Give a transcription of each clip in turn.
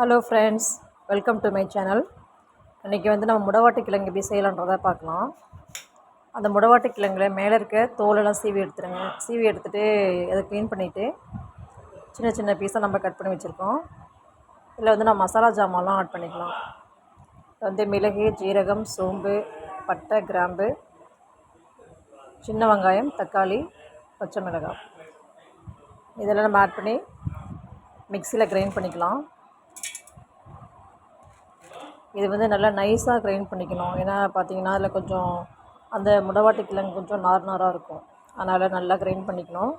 Hello friends welcome to my channel இன்றைக்கி வந்து நம்ம முடவாட்டு கிழங்கு எப்படி செய்யலான்றதை பார்க்கலாம். அந்த முடவாட்டு கிழங்குல மேலே இருக்க தோலெல்லாம் சீவி எடுத்துருங்க. சீவி எடுத்துகிட்டு அதை க்ளீன் பண்ணிவிட்டு சின்ன சின்ன பீஸாக நம்ம கட் பண்ணி வச்சுருக்கோம். இதில் வந்து நம்ம மசாலா ஜாமான்லாம் ஆட் பண்ணிக்கலாம். வந்து மிளகு ஜீரகம் சோம்பு பட்டை கிராம்பு சின்ன வெங்காயம் தக்காளி பச்சை மிளகாய். இதெல்லாம் நம்ம ஆட் பண்ணி மிக்சியில் கிரைண்ட் பண்ணிக்கலாம். இது வந்து நல்லா நைஸாக கிரைண்ட் பண்ணிக்கணும். ஏன்னா பார்த்தீங்கன்னா அதில் கொஞ்சம் அந்த முடவாட்டு கிழங்கு கொஞ்சம் நார் நாராக இருக்கும். அதனால் நல்லா கிரைண்ட் பண்ணிக்கணும்.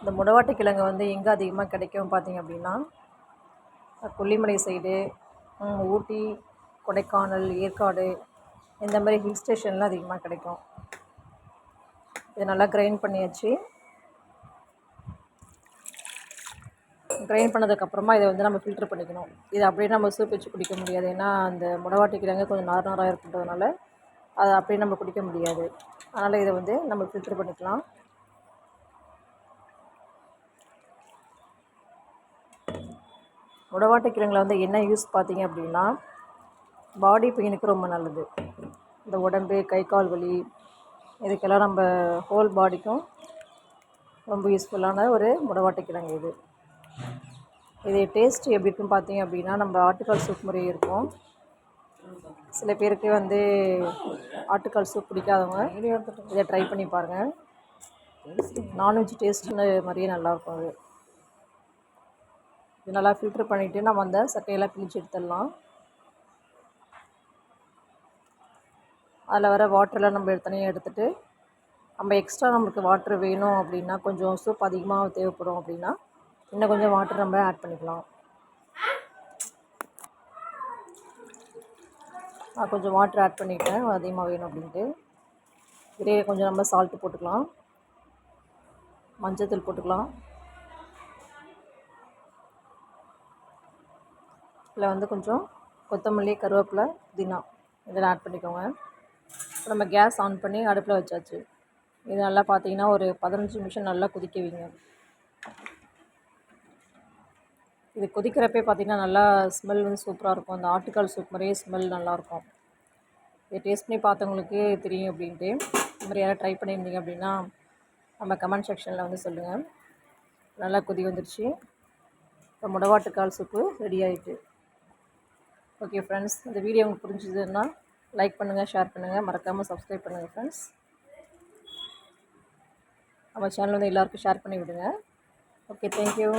இந்த முடவாட்டு கிழங்கு வந்து எங்கே அதிகமாக கிடைக்கும் பார்த்தீங்க அப்படின்னா கொல்லிமலை சைடு ஊட்டி கொடைக்கானல் ஏற்காடு இந்த மாதிரி ஹில் ஸ்டேஷன்லாம் அதிகமாக கிடைக்கும். இது நல்லா கிரைண்ட் பண்ணியாச்சு. கிரைண்ட் பண்ணதுக்கப்புறமா இதை வந்து நம்ம ஃபில்ட்ரு பண்ணிக்கணும். இதை அப்படியே நம்ம சூப் வச்சு குடிக்க முடியாது. ஏன்னா அந்த முடவாட்டி கிழங்கு கொஞ்சம் நார் நாராக இருக்கின்றதுனால அதை அப்படியே நம்ம குடிக்க முடியாது. அதனால் இதை வந்து நம்ம ஃபில்ட்ரு பண்ணிக்கலாம். முடவாட்டு கிழங்குல வந்து என்ன யூஸ் பார்த்தீங்க அப்படின்னா பாடி பெயினுக்கு ரொம்ப நல்லது. இந்த உடம்பு கை கால் வலி இதுக்கெல்லாம் நம்ம ஹோல் பாடிக்கும் ரொம்ப யூஸ்ஃபுல்லான ஒரு முடவாட்டு கிழங்கு இது. இது டேஸ்ட் எப்படி இருக்குன்னு பார்த்தீங்க அப்படின்னா நம்ம ஆட்டுக்கால் சூப் முறை இருக்கும். சில பேருக்கு வந்து ஆட்டுக்கால் சூப் பிடிக்காதவங்க இதை ட்ரை பண்ணி பாருங்கள் நான்வெஜ் டேஸ்ட்டுன்னு மாதிரியே நல்லாயிருக்கும் அது. இது நல்லா ஃபில்ட்ரு பண்ணிவிட்டு நம்ம அந்த சட்டையெல்லாம் பிழிச்சு எடுத்துடலாம். அதில் வர வாட்டரெலாம் நம்ம தனியாக எடுத்துகிட்டு நம்ம எக்ஸ்ட்ரா நம்மளுக்கு வாட்ரு வேணும் அப்படின்னா கொஞ்சம் சூப் அதிகமாக தேவைப்படும் அப்படின்னா இன்னும் கொஞ்சம் வாட்டர் நம்ம ஆட் பண்ணிக்கலாம். நான் கொஞ்சம் வாட்டர் ஆட் பண்ணிட்டேன். அதிகமாக வேணும் அப்படின்ட்டு. இதே கொஞ்சம் நம்ம சால்ட்டு போட்டுக்கலாம். மஞ்சத்தூள் போட்டுக்கலாம். இதில் வந்து கொஞ்சம் கொத்தமல்லி கருவேப்பிலை புதினா. இதெல்லாம் ஆட் பண்ணிக்கோங்க. இப்போ நம்ம கேஸ் ஆன் பண்ணி அடுப்பில் வச்சாச்சு. இது நல்லா பார்த்தீங்கன்னா ஒரு பதினஞ்சு நிமிஷம் நல்லா கொதிக்க வைங்க. இது கொதிக்கிறப்பே பார்த்திங்கன்னா நல்லா ஸ்மெல் வந்து சூப்பராக இருக்கும். அந்த ஆட்டுக்கால் சூப் மாதிரியே ஸ்மெல் நல்லாயிருக்கும் இதை டேஸ்ட் பண்ணி பார்த்தவங்களுக்கு தெரியும் அப்படின்ட்டு. இந்த மாதிரி யாராவது ட்ரை பண்ணியிருந்தீங்க அப்படின்னா நம்ம கமெண்ட் செக்ஷனில் வந்து சொல்லுங்கள் நல்லா கொதி வந்துடுச்சு இப்போ முடவாட்டுக்கால் சூப்பு ரெடி ஆகிட்டு ஓகே ஃப்ரெண்ட்ஸ் இந்த வீடியோ உங்களுக்கு புரிஞ்சுதுன்னா லைக் பண்ணுங்கள் ஷேர் பண்ணுங்கள் மறக்காமல் சப்ஸ்கிரைப் பண்ணுங்கள் ஃப்ரெண்ட்ஸ் நம்ம சேனல் வந்து எல்லாருக்கும் ஷேர் பண்ணி விடுங்க ஓகே தேங்க்யூ